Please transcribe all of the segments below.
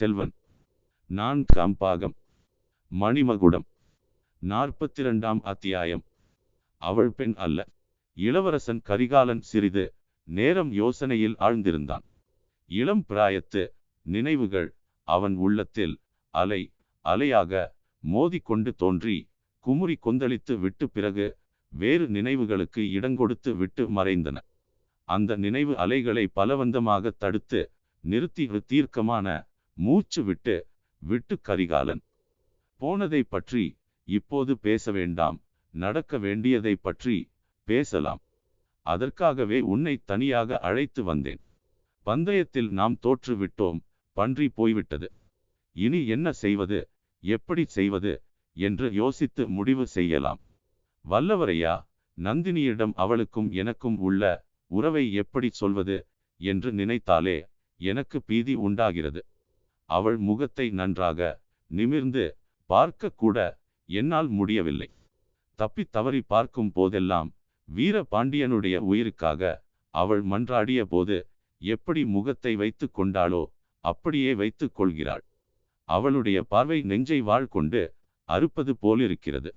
செல்வன். நான் கம்பாகம். மணிமகுடம். நாற்பத்தி இரண்டாம் அத்தியாயம். அவள் பெண் அல்ல. இளவரசன் கரிகாலன் சிறிது நேரம் யோசனையில் ஆழ்ந்திருந்தான். இளம் பிராயத்து நினைவுகள் அவன் உள்ளத்தில் அலை அலையாக மோதிக்கொண்டு தோன்றி குமுறி கொந்தளித்து விட்டு பிறகு வேறு நினைவுகளுக்கு இடங்கொடுத்து விட்டு மறைந்தன. அந்த நினைவு அலைகளை பலவந்தமாக தடுத்து நிறுத்தி தீர்க்கமான மூச்சு விட்டு விட்டு கரிகாலன். போனதை பற்றி இப்போது பேச வேண்டாம் நடக்க வேண்டியதை பற்றி பேசலாம். அதற்காகவே உன்னை தனியாக அழைத்து வந்தேன். பந்தயத்தில் நாம் தோற்று விட்டோம் பன்றி போய்விட்டது. இனி என்ன செய்வது எப்படி செய்வது என்று யோசித்து முடிவு செய்யலாம். வல்லவரையா நந்தினியிடம் அவளுக்கும் எனக்கும் உள்ள உறவை எப்படி சொல்வது என்று நினைத்தாலே எனக்கு பீதி உண்டாகிறது. அவள் முகத்தை நன்றாக நிமிர்ந்து பார்க்க கூட என்னால் முடியவில்லை. தப்பி தவறி பார்க்கும் போதெல்லாம் வீர பாண்டியனுடைய உயிருக்காக அவள் மன்றாடிய போது எப்படி முகத்தை வைத்து கொண்டாளோ அப்படியே வைத்துக் கொள்கிறாள். அவளுடைய பார்வை நெஞ்சை வாழ் கொண்டு அறுப்பது போலிருக்கிறது.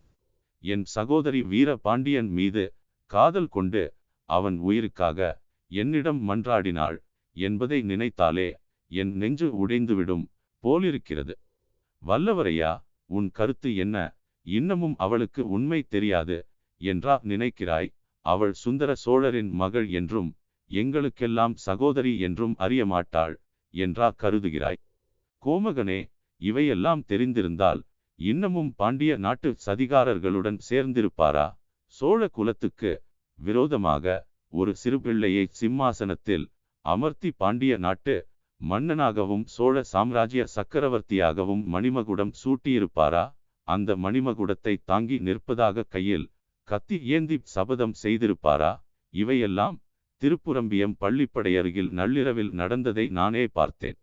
என் சகோதரி வீர பாண்டியன் மீது காதல் கொண்டு அவன் உயிருக்காக என்னிடம் மன்றாடினாள் என்பதை நினைத்தாலே என் நெஞ்சு உடைந்துவிடும் போலிருக்கிறது. வல்லவரையா உன் கருத்து என்ன? இன்னமும் அவளுக்கு உண்மை தெரியாது என்றா நினைக்கிறாய். அவள் சுந்தர சோழரின் மகள் என்றும் எங்களுக்கெல்லாம் சகோதரி என்றும் அறிய மாட்டாள் என்றா கருதுகிறாய். கோமகனே இவையெல்லாம் தெரிந்திருந்தால் இன்னமும் பாண்டிய நாட்டு சதிகாரர்களுடன் சேர்ந்திருப்பாரா? சோழ குலத்துக்கு விரோதமாக ஒரு சிறுபிள்ளையை சிம்மாசனத்தில் அமர்த்தி பாண்டிய நாட்டு மன்னனாகவும் சோழ சாம்ராஜ்ய சக்கரவர்த்தியாகவும் மணிமகுடம் சூட்டியிருப்பாரா? அந்த மணிமகுடத்தை தாங்கி நிற்பதாக கையில் கத்தி ஏந்தி சபதம் செய்திருப்பாரா? இவையெல்லாம் திருப்புரம்பியம் பள்ளிப்படையருகில் நள்ளிரவில் நடந்ததை நானே பார்த்தேன்.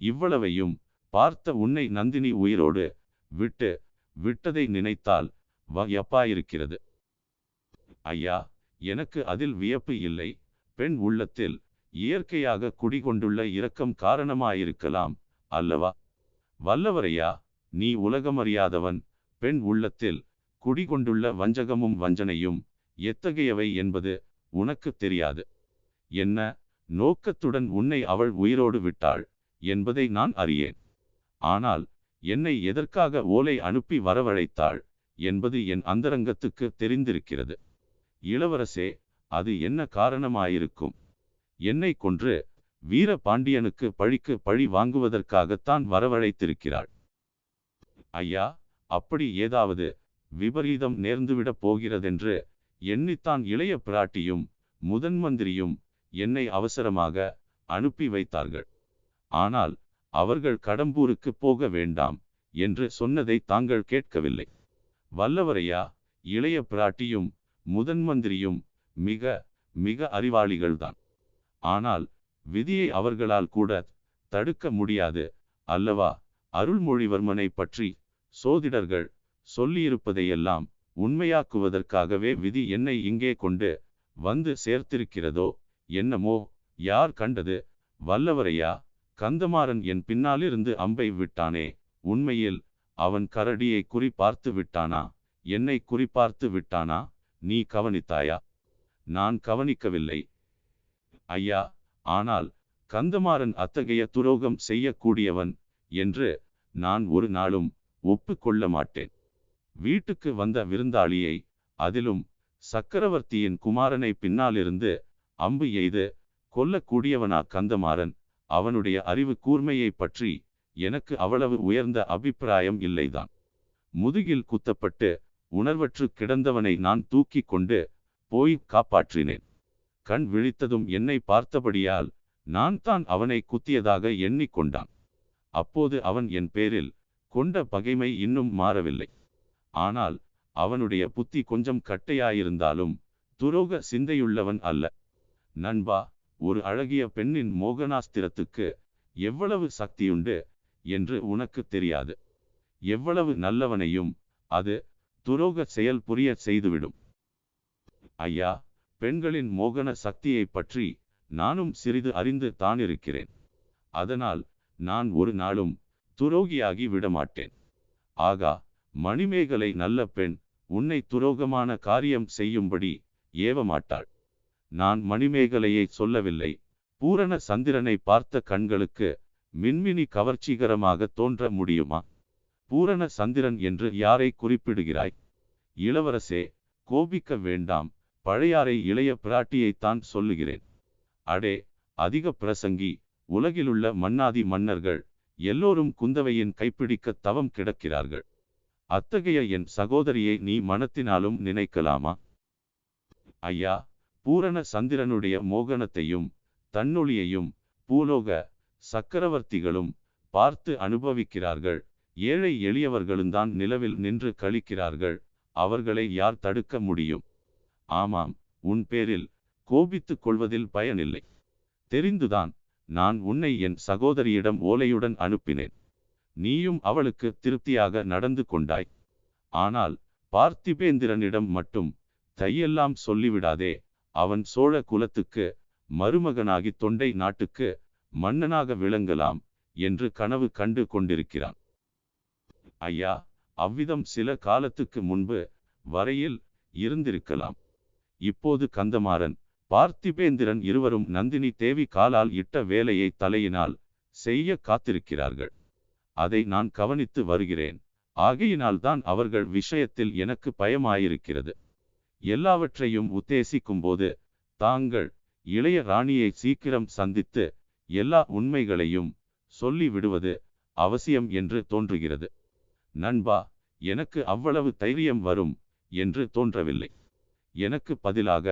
இவ்வளவையும் பார்த்த உன்னை நந்தினி உயிரோடு விட்டு விட்டதை நினைத்தால் வயப்பாயிருக்கிறது ஐயா எனக்கு அதில் வியப்பு இல்லை. பெண் உள்ளத்தில் இயற்கையாக குடிகொண்டுள்ள இரக்கம் காரணமாயிருக்கலாம் அல்லவா? வல்லவரையா நீ உலகமறியாதவன். பெண் உள்ளத்தில் குடிகொண்டுள்ள வஞ்சகமும் வஞ்சனையும் எத்தகையவை என்பது உனக்கு தெரியாது. என்ன நோக்கத்துடன் உன்னை அவள் உயிரோடு விட்டாள் என்பதை நான் அறியேன். ஆனால் என்னை எதற்காக ஓலை அனுப்பி வரவழைத்தாள் என்பது என் அந்தரங்கத்துக்கு தெரிந்திருக்கிறது. இளவரசே அது என்ன காரணமாயிருக்கும்? என்னை கொன்று வீர பாண்டியனுக்கு பழிக்கு பழி வாங்குவதற்காகத்தான் வரவழைத்திருக்கிறாள். ஐயா அப்படி ஏதாவது விபரீதம் நேர்ந்துவிடப் போகிறதென்று எண்ணித்தான் இளைய பிராட்டியும் முதன் மந்திரியும் என்னை அவசரமாக அனுப்பி வைத்தார்கள். ஆனால் அவர்கள் கடம்பூருக்கு போக வேண்டாம் என்று சொன்னதை தாங்கள் கேட்கவில்லை. வல்லவரையா இளைய பிராட்டியும் முதன் மந்திரியும் மிக மிக அறிவாளிகள்தான். ஆனால் விதியை அவர்களால் கூட தடுக்க முடியாது. அல்லவா? அருள்மொழிவர்மனை பற்றி சோதிடர்கள் சொல்லியிருப்பதையெல்லாம் உண்மையாக்குவதற்காகவே விதி என்னை இங்கே கொண்டு வந்து சேர்த்திருக்கிறதோ என்னமோ? யார் கண்டது? வல்லவரையா? கந்தமாறன் என் பின்னாலிருந்து அம்பை விட்டானே. உண்மையில் அவன் கரடியை குறிபார்த்து விட்டானா? என்னை குறிப்பார்த்து விட்டானா? நீ கவனித்தாயா? நான் கவனிக்கவில்லை. ஐயா ஆனால் கந்தமாறன் அத்தகைய துரோகம் செய்யக்கூடியவன் என்று நான் ஒரு நாளும் ஒப்புக்கொள்ள மாட்டேன். வீட்டுக்கு வந்த விருந்தாளியை அதிலும் சக்கரவர்த்தியின் குமாரனை பின்னாலிருந்து அம்பு எய்து கொல்லக்கூடியவனா கந்தமாறன் அவனுடைய அறிவு கூர்மையை பற்றி எனக்கு அவ்வளவு உயர்ந்த அபிப்பிராயம் இல்லைதான். முதுகில் குத்தப்பட்டு உணர்வற்று கிடந்தவனை நான் தூக்கி கொண்டு போய் காப்பாற்றினேன். கண் விழித்ததும் என்னை பார்த்தபடியால் நான் தான் அவனை குத்தியதாக எண்ணிக்கொண்டான். அப்போது அவன் என் பேரில் கொண்ட பகைமை இன்னும் மாறவில்லை. ஆனால் அவனுடைய புத்தி கொஞ்சம் கட்டையாயிருந்தாலும் துரோக சிந்தையுள்ளவன் அல்ல. நண்பா ஒரு அழகிய பெண்ணின் மோகனாஸ்திரத்துக்கு எவ்வளவு சக்தியுண்டு என்று உனக்கு தெரியாது. எவ்வளவு நல்லவனையும் அது துரோக செயல் புரிய செய்துவிடும். ஐயா பெண்களின் மோகன சக்தியை பற்றி நானும் சிறிது அறிந்து தானிருக்கிறேன். அதனால் நான் ஒரு நாளும் துரோகியாகி விடமாட்டேன். ஆகா மணிமேகலை நல்ல பெண் உன்னை துரோகமான காரியம் செய்யும்படி ஏவமாட்டாள். நான் மணிமேகலையை சொல்லவில்லை. பூரண சந்திரனை பார்த்த கண்களுக்கு மின்மினி கவர்ச்சிகரமாக தோன்ற முடியுமா? பூரண சந்திரன் என்று யாரை குறிப்பிடுகிறாய்? இளவரசே கோபிக்க வேண்டாம். பழையாறை இளைய பிராட்டியைத்தான் சொல்லுகிறேன். அடே அதிக பிரசங்கி உலகிலுள்ள மன்னாதி மன்னர்கள் எல்லோரும் குந்தவையின் கைப்பிடிக்க தவம் கிடக்கிறார்கள். அத்தகைய என் சகோதரியை நீ மனத்தினாலும் நினைக்கலாமா? ஐயா பூரண சந்திரனுடைய மோகனத்தையும் தன்னொழியையும் பூலோக சக்கரவர்த்திகளும் பார்த்து அனுபவிக்கிறார்கள். ஏழை எளியவர்களும்தான் நிலவில் நின்று கழிக்கிறார்கள் அவர்களை யார் தடுக்க முடியும்? ஆமாம் உன் பேரில் கோபித்துக் கொள்வதில் பயனில்லை. தெரிந்துதான் நான் உன்னை என் சகோதரியிடம் ஓலையுடன் அனுப்பினேன். நீயும் அவளுக்கு திருப்தியாக நடந்து கொண்டாய். ஆனால் பார்த்திபேந்திரனிடம் மட்டும் தையெல்லாம் சொல்லிவிடாதே அவன் சோழ குலத்துக்கு மருமகனாகி தொண்டை நாட்டுக்கு மன்னனாக விளங்கலாம் என்று கனவு கண்டு கொண்டிருக்கிறான். ஐயா அவ்விதம் சில காலத்துக்கு முன்பு வரையில் இருந்திருக்கலாம். இப்போது கந்தமாறன் பார்த்திபேந்திரன் இருவரும் நந்தினி தேவி காலால் இட்ட வேலையை தலையினால் செய்ய காத்திருக்கிறார்கள். அதை நான் கவனித்து வருகிறேன். ஆகையினால்தான் அவர்கள் விஷயத்தில் எனக்கு பயமாயிருக்கிறது. எல்லாவற்றையும் உத்தேசிக்கும்போது தாங்கள் இளைய ராணியை சீக்கிரம் சந்தித்து எல்லா உண்மைகளையும் சொல்லி விடுவது அவசியம் என்று தோன்றுகிறது. நண்பா எனக்கு அவ்வளவு தைரியம் வரும் என்று தோன்றவில்லை. எனக்கு பதிலாக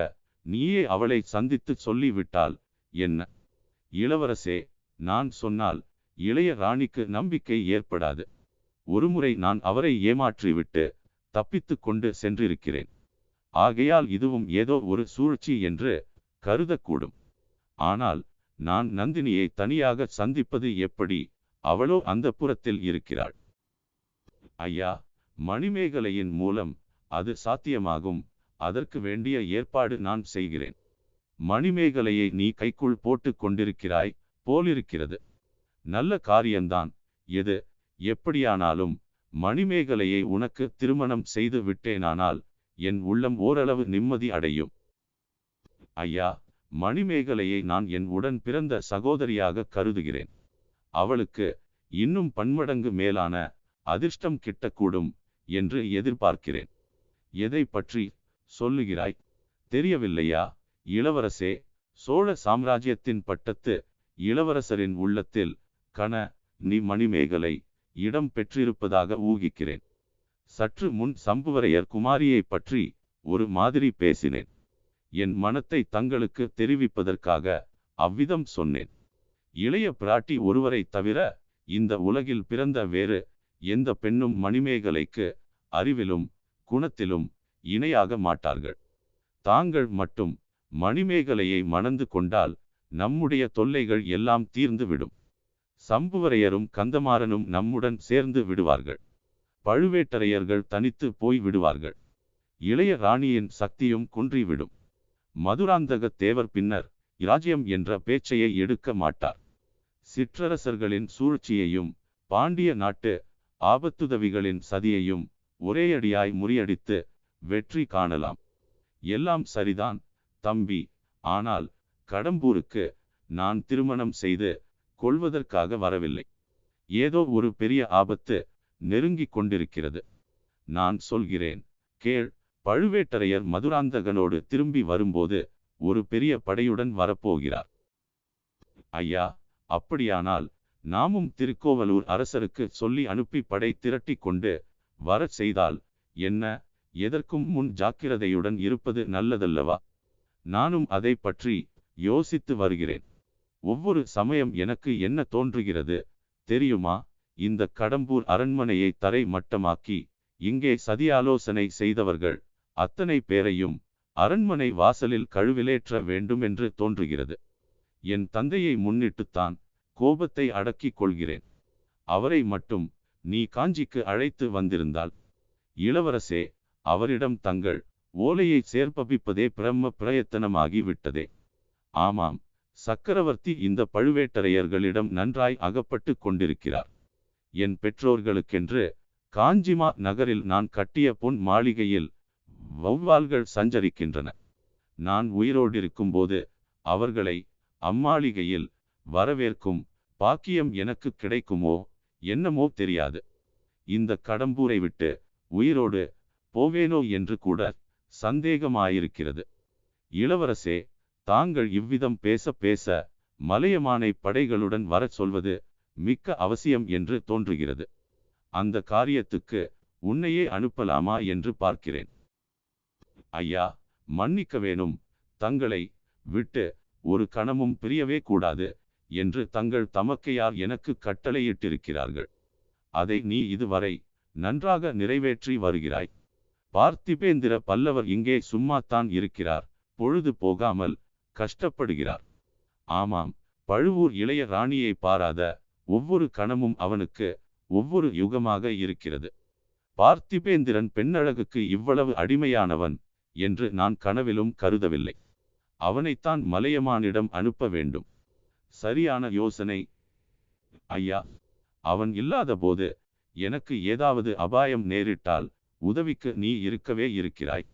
நீயே அவளை சந்தித்து சொல்லிவிட்டால் என்ன? இளவரசே நான் சொன்னால் இளைய ராணிக்கு நம்பிக்கை ஏற்படாது. ஒருமுறை நான் அவரை ஏமாற்றிவிட்டு தப்பித்து கொண்டு சென்றிருக்கிறேன். ஆகையால் இதுவும் ஏதோ ஒரு சூழ்ச்சி என்று கருதக்கூடும். ஆனால் நான் நந்தினியை தனியாக சந்திப்பது எப்படி? அவளோ அந்த புறத்தில் இருக்கிறாள். ஐயா மணிமேகலையின் மூலம் அது சாத்தியமாகும். அதற்கு வேண்டிய ஏற்பாடு நான் செய்கிறேன். மணிமேகலையை நீ கைக்குள் போட்டு கொண்டிருக்கிறாய் போலிருக்கிறது. நல்ல காரியம்தான் எது எப்படியானாலும் மணிமேகலையை உனக்கு திருமணம் செய்து விட்டேனானால் என் உள்ளம் ஓரளவு நிம்மதி அடையும். ஐயா மணிமேகலையை நான் என் உடன் பிறந்த சகோதரியாக கருதுகிறேன். அவளுக்கு இன்னும் பன்மடங்கு மேலான அதிர்ஷ்டம் கிட்டக்கூடும் என்று எதிர்பார்க்கிறேன். எதை பற்றி சொல்லுகிறாய். தெரியவில்லையா? இளவரசே சோழ சாம்ராஜ்யத்தின் பட்டத்து இளவரசரின் உள்ளத்தில் கன நீ மணிமேகலை இடம் பெற்றிருப்பதாக ஊகிக்கிறேன். சற்று முன் சம்புவரையர் குமாரியை பற்றி ஒரு மாதிரி பேசினேன். என் மனத்தை தங்களுக்கு தெரிவிப்பதற்காக அவ்விதம் சொன்னேன். இளைய பிராட்டி ஒருவரை தவிர இந்த உலகில் பிறந்த வேறு எந்த பெண்ணும் மணிமேகலைக்கு அறிவிலும் குணத்திலும் இணையாக மாட்டார்கள். தாங்கள் மட்டும் மணிமேகலையை மணந்து கொண்டால் நம்முடைய தொல்லைகள் எல்லாம் தீர்ந்துவிடும். சம்புவரையரும் கந்தமாறனும் நம்முடன் சேர்ந்து விடுவார்கள். பழுவேட்டரையர்கள் தனித்து போய் விடுவார்கள். இளைய ராணியின் சக்தியும் குன்றிவிடும். மதுராந்தக தேவர் பின்னர் இராஜ்யம் என்ற பேச்சையை எடுக்க மாட்டார். சிற்றரசர்களின் சூழ்ச்சியையும் பாண்டிய நாட்டு ஆபத்துதவிகளின் சதியையும் ஒரேயடியாய் முறியடித்து வெற்றி காணலாம். எல்லாம் சரிதான் தம்பி. ஆனால் கடம்பூருக்கு நான் திருமணம் செய்து கொள்வதற்காக வரவில்லை. ஏதோ ஒரு பெரிய ஆபத்து நெருங்கிக் கொண்டிருக்கிறது. நான் சொல்கிறேன் கேள். பழுவேட்டரையர் மதுராந்தகனோடு திரும்பி வரும்போது ஒரு பெரிய படையுடன் வரப்போகிறார். ஐயா அப்படியானால் நாமும் திருக்கோவலூர் அரசருக்கு சொல்லி அனுப்பி படை திரட்டி கொண்டு வரச் செய்தால் என்ன? எதற்கும் முன் ஜாக்கிரதையுடன் இருப்பது நல்லதல்லவா? நானும் அதை பற்றி யோசித்து வருகிறேன். ஒவ்வொரு சமயம் எனக்கு என்ன தோன்றுகிறது? தெரியுமா? இந்த கடம்பூர் அரண்மனையை தரை மட்டமாக்கி இங்கே சதியாலோசனை செய்தவர்கள் அத்தனை பேரையும் அரண்மனை வாசலில் கழுவிலேற்ற வேண்டும் என்று தோன்றுகிறது. என் தந்தையை முன்னிட்டுத்தான் கோபத்தை அடக்கிக் கொள்கிறேன். அவரை மட்டும் நீ காஞ்சிக்கு அழைத்து வந்திருந்தால். இளவரசே அவரிடம் தங்கள் ஓலையை சேர்ப்பபிப்பதே பிரம்ம பிரயத்தனமாகி விட்டதே. ஆமாம் சக்கரவர்த்தி இந்த பழுவேட்டரையர்களிடம் நன்றாய் அகப்பட்டு கொண்டிருக்கிறார். என் பெற்றோர்களுக்கென்று காஞ்சிமா நகரில் நான் கட்டிய பொன் மாளிகையில் வௌவால்கள் சஞ்சரிக்கின்றன. நான் உயிரோடிருக்கும்போது அவர்களை அம்மாளிகையில் வரவேற்கும் பாக்கியம் எனக்கு கிடைக்குமோ என்னமோ தெரியாது. இந்த கடம்பூரை விட்டு உயிரோடு போவேனோ என்று கூட சந்தேகமாயிருக்கிறது. இளவரசே தாங்கள் இவ்விதம் பேச பேச மலையமானை படைகளுடன் வரச் சொல்வது மிக்க அவசியம் என்று தோன்றுகிறது. அந்த காரியத்துக்கு உன்னையே அனுப்பலாமா என்று பார்க்கிறேன். ஐயா மன்னிக்க வேணும். தங்களை விட்டு ஒரு கணமும் பிரியவே கூடாது என்று தங்கள் தமக்கையார் எனக்கு கட்டளையிட்டிருக்கிறார்கள். அதை நீ இதுவரை நன்றாக நிறைவேற்றி வருகிறாய். பார்த்திபேந்திர பல்லவர் இங்கே சும்மாத்தான் இருக்கிறார். பொழுது போகாமல் கஷ்டப்படுகிறார். ஆமாம் பழுவூர் இளைய ராணியை பாராத ஒவ்வொரு கணமும் அவனுக்கு ஒவ்வொரு யுகமாக இருக்கிறது. பார்த்திபேந்திரன் பெண்ணழகுக்கு இவ்வளவு அடிமையானவன் என்று நான் கனவிலும் கருதவில்லை. அவனைத்தான் மலையமானிடம் அனுப்ப வேண்டும். சரியான யோசனை. ஐயா அவன் இல்லாத போது எனக்கு ஏதாவது அபாயம் நேரிட்டால் உதவிக்கு நீ இருக்கவே இருக்கிறாய்.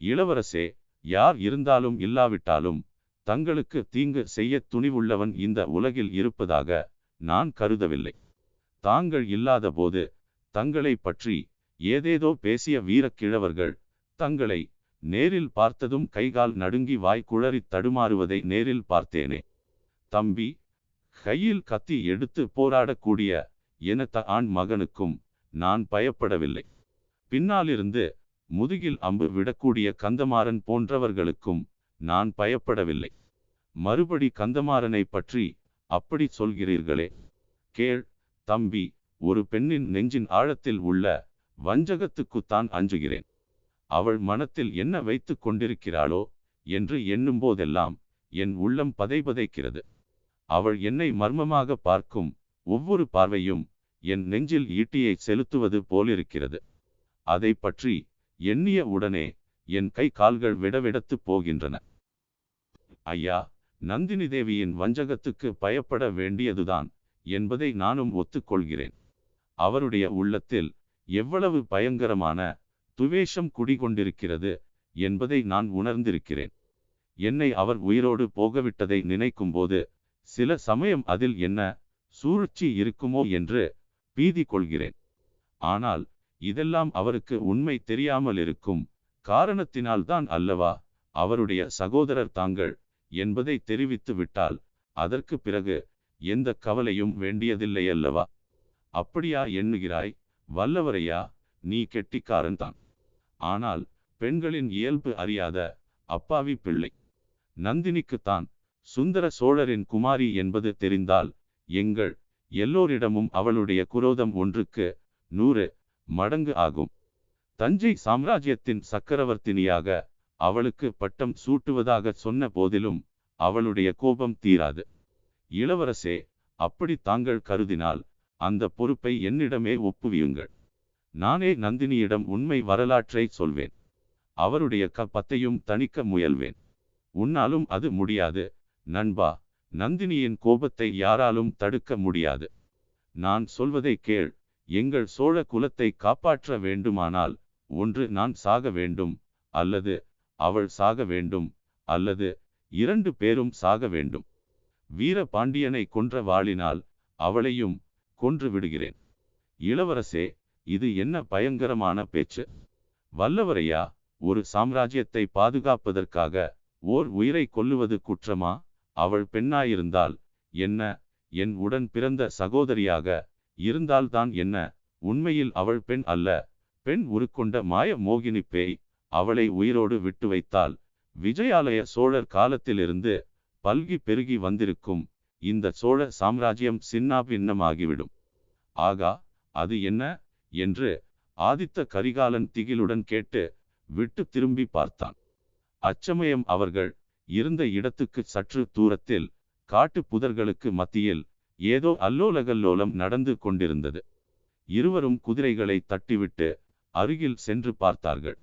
இளவரசே யார் இருந்தாலும் இல்லாவிட்டாலும் தங்களுக்கு தீங்கு செய்ய துணிவுள்ளவன் இந்த உலகில் இருப்பதாக நான் கருதவில்லை. தாங்கள் இல்லாத போது தங்களை பற்றி ஏதேதோ பேசிய வீரக்கிழவர்கள் தங்களை நேரில் பார்த்ததும் கைகால் நடுங்கி வாய் குழறி தடுமாறுவதை நேரில் பார்த்தேனே. தம்பி கையில் கத்தி எடுத்து போராடக்கூடிய எனத்த ஆண் மகனுக்கும் நான் பயப்படவில்லை. பின்னாலிருந்து முதுகில் அம்பு விடக்கூடிய கந்தமாறன் போன்றவர்களுக்கும் நான் பயப்படவில்லை. மறுபடி கந்தமாறனை பற்றி அப்படி சொல்கிறீர்களே? கேள் தம்பி ஒரு பெண்ணின் நெஞ்சின் ஆழத்தில் உள்ள வஞ்சகத்துக்குத்தான் அஞ்சுகிறேன். அவள் மனத்தில் என்ன வைத்து கொண்டிருக்கிறாளோ என்று எண்ணும்போதெல்லாம் என் உள்ளம் பதைபதைக்கிறது. அவள் என்னை மர்மமாக பார்க்கும் ஒவ்வொரு பார்வையும் என் நெஞ்சில் ஈட்டியை செலுத்துவது போலிருக்கிறது. அதை பற்றி எண்ணிய உடனே என் கை கால்கள் விடவிடத்து போகின்றன. ஐயா நந்தினி தேவியின் வஞ்சகத்துக்கு பயப்பட வேண்டியதுதான் என்பதை நானும் ஒத்துக்கொள்கிறேன். அவருடைய உள்ளத்தில் எவ்வளவு பயங்கரமான துவேஷம் குடிகொண்டிருக்கிறது என்பதை நான் உணர்ந்திருக்கிறேன். என்னை அவர் உயிரோடு போகவிட்டதை நினைக்கும்போது சில சமயம் அதில் என்ன சூழ்ச்சி இருக்குமோ என்று பீதி கொள்கிறேன் ஆனால் இதெல்லாம் அவருக்கு உண்மை தெரியாமல் இருக்கும் காரணத்தினால்தான் அல்லவா? அவருடைய சகோதரர் தாங்கள் என்பதை தெரிவித்து விட்டால் அதற்கு பிறகு எந்த கவலையும் வேண்டியதில்லை அல்லவா? அப்படியா எண்ணுகிறாய்? வல்லவரையா? நீ கெட்டிக்காரன்தான். ஆனால் பெண்களின் இயல்பு அறியாத அப்பாவி பிள்ளை. நந்தினிக்குத்தான் சுந்தர சோழரின் குமாரி என்பது தெரிந்தால் எங்கள் எல்லோரிடமும் அவளுடைய குரோதம் ஒன்றுக்கு நூறு மடங்கு ஆகும். தஞ்சை சாம்ராஜ்யத்தின் சக்கரவர்த்தினியாக அவளுக்கு பட்டம் சூட்டுவதாக சொன்ன போதிலும் அவளுடைய கோபம் தீராது. இளவரசே அப்படி தாங்கள் கருதினால் அந்த பொறுப்பை என்னிடமே ஒப்புவியுங்கள். நானே நந்தினியிடம் உண்மை வரலாற்றை சொல்வேன். அவருடைய கப்பத்தையும் தணிக்க முயல்வேன். உன்னாலும் அது முடியாது. நண்பா நந்தினியின் கோபத்தை யாராலும் தடுக்க முடியாது. நான் சொல்வதை கேள். எங்கள் சோழ குலத்தை காப்பாற்ற வேண்டுமானால் ஒன்று நான் சாக வேண்டும் அல்லது அவள் சாக வேண்டும் அல்லது இரண்டு பேரும் சாக வேண்டும். வீர பாண்டியனை கொன்ற வாளினால் அவளையும் கொன்று விடுகிறேன். இளவரசே இது என்ன பயங்கரமான பேச்சு? வல்லவரையா ஒரு சாம்ராஜ்யத்தை பாதுகாப்பதற்காக ஓர் உயிரை கொல்லுவது குற்றமா? அவள் பெண்ணாயிருந்தால் என்ன என் உடன் பிறந்த சகோதரியாக இருந்தால்தான் என்ன? உண்மையில் அவள் பெண் அல்ல. பெண் உருக்கொண்ட மாய மோகினி பேய் அவளை உயிரோடு விட்டு வைத்தால் விஜயாலய சோழர் காலத்திலிருந்து பல்கி பெருகி வந்திருக்கும் இந்த சோழ சாம்ராஜ்யம் சின்னாபின்னமாகிவிடும் ஆகா அது என்ன? என்று ஆதித்த கரிகாலன் திகிலுடன் கேட்டு விட்டு திரும்பி பார்த்தான். அச்சமயம் அவர்கள் இருந்த இடத்துக்கு சற்று தூரத்தில் காட்டு புதர்களுக்கு மத்தியில் ஏதோ அல்லோலகல்லோலம் நடந்து கொண்டிருந்தது. இருவரும் குதிரைகளை தட்டிவிட்டு அருகில் சென்று பார்த்தார்கள்.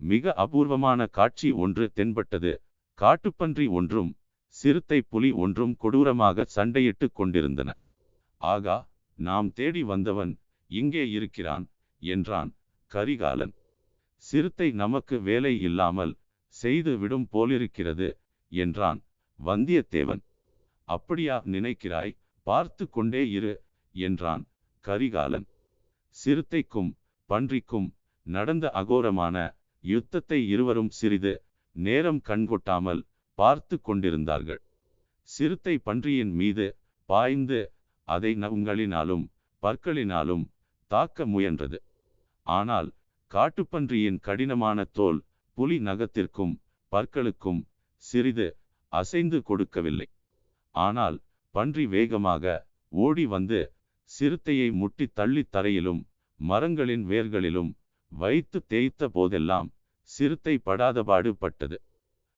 மிக அபூர்வமான காட்சி ஒன்று தென்பட்டது. காட்டுப்பன்றி ஒன்றும் சிறுத்தை புலி ஒன்றும் கொடூரமாக சண்டையிட்டுக் கொண்டிருந்தன. ஆகா நாம் தேடி வந்தவன் இங்கே இருக்கிறான் என்றான் கரிகாலன். சிறுத்தை நமக்கு வேலை இல்லாமல் செய்து விடும் போலிருக்கிறது என்றான் வந்தியத்தேவன். அப்படியா நினைக்கிறாய்? பார்த்து கொண்டே இரு என்றான் கரிகாலன். சிறுத்தைக்கும் பன்றிக்கும் நடந்த அகோரமான யுத்தத்தை இருவரும் சிறிது நேரம் கண்கொட்டாமல் பார்த்து கொண்டிருந்தார்கள் சிறுத்தை பன்றியின் மீது பாய்ந்து அதை நவங்களினாலும் பற்களினாலும் தாக்க முயன்றது. ஆனால் காட்டுப்பன்றியின் கடினமான தோல் புலி நகத்திற்கும் பற்களுக்கும் சிறிது அசைந்து கொடுக்கவில்லை. ஆனால் பன்றி வேகமாக ஓடி வந்து சிறுத்தையை முட்டி தள்ளி தரையிலும் மரங்களின் வேர்களிலும் வைத்து தேய்த்த போதெல்லாம் சிறுத்தை படாதபாடு பட்டது.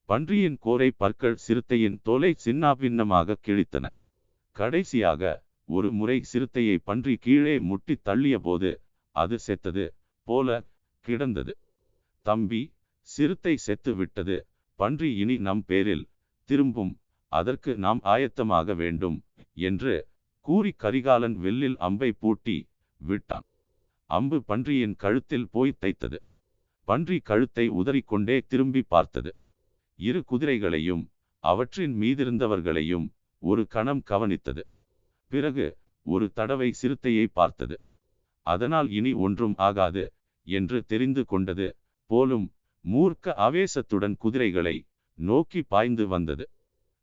பன்றியின் கோரை பற்கள் சிறுத்தையின் தோலை சின்னாபின்னமாக கிழித்தன. கடைசியாக ஒரு முறை சிறுத்தையை பன்றி கீழே முட்டி தள்ளிய போது அது செத்தது போல கிடந்தது. தம்பி சிறுத்தை செத்து விட்டது. பன்றி இனி நம் பேரில் திரும்பும் அதற்கு நாம் ஆயத்தமாக வேண்டும் என்று கூறி கரிகாலன் வெல்லில் அம்பை பூட்டி விட்டான். அம்பு பன்றியின் கழுத்தில் போய் தைத்தது. பன்றி கழுத்தை உதறிக்கொண்டே திரும்பி பார்த்தது. இரு குதிரைகளையும் அவற்றின் மீதிருந்தவர்களையும் ஒரு கணம் கவனித்தது. பிறகு ஒரு தடவை சிறுத்தையை பார்த்தது. அதனால் இனி ஒன்றும் ஆகாது என்று தெரிந்து கொண்டது போலும் மூர்க்க ஆவேசத்துடன் குதிரைகளை நோக்கி பாய்ந்து வந்தது.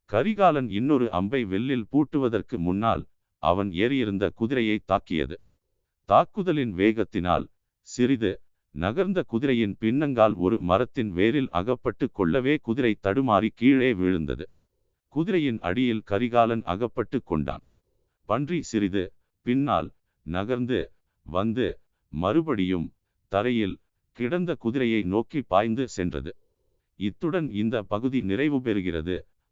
கரிகாலன் இன்னொரு அம்பை வெல்லில் பூட்டுவதற்கு முன்னால் அவன் ஏறியிருந்த குதிரையை தாக்கியது. தாக்குதலின் வேகத்தினால் சிறிது நகர்ந்த குதிரையின் பின்னங்கால் ஒரு மரத்தின் வேரில் அகப்பட்டு கொள்ளவே குதிரை தடுமாறி கீழே விழுந்தது. குதிரையின் அடியில் கரிகாலன் அகப்பட்டு கொண்டான். பன்றி சிறிது பின்னால் நகர்ந்து வந்து மறுபடியும் தரையில் கிடந்த குதிரையை நோக்கி பாய்ந்து சென்றது. இத்துடன் இந்த பகுதி நிறைவு பெறுகிறது.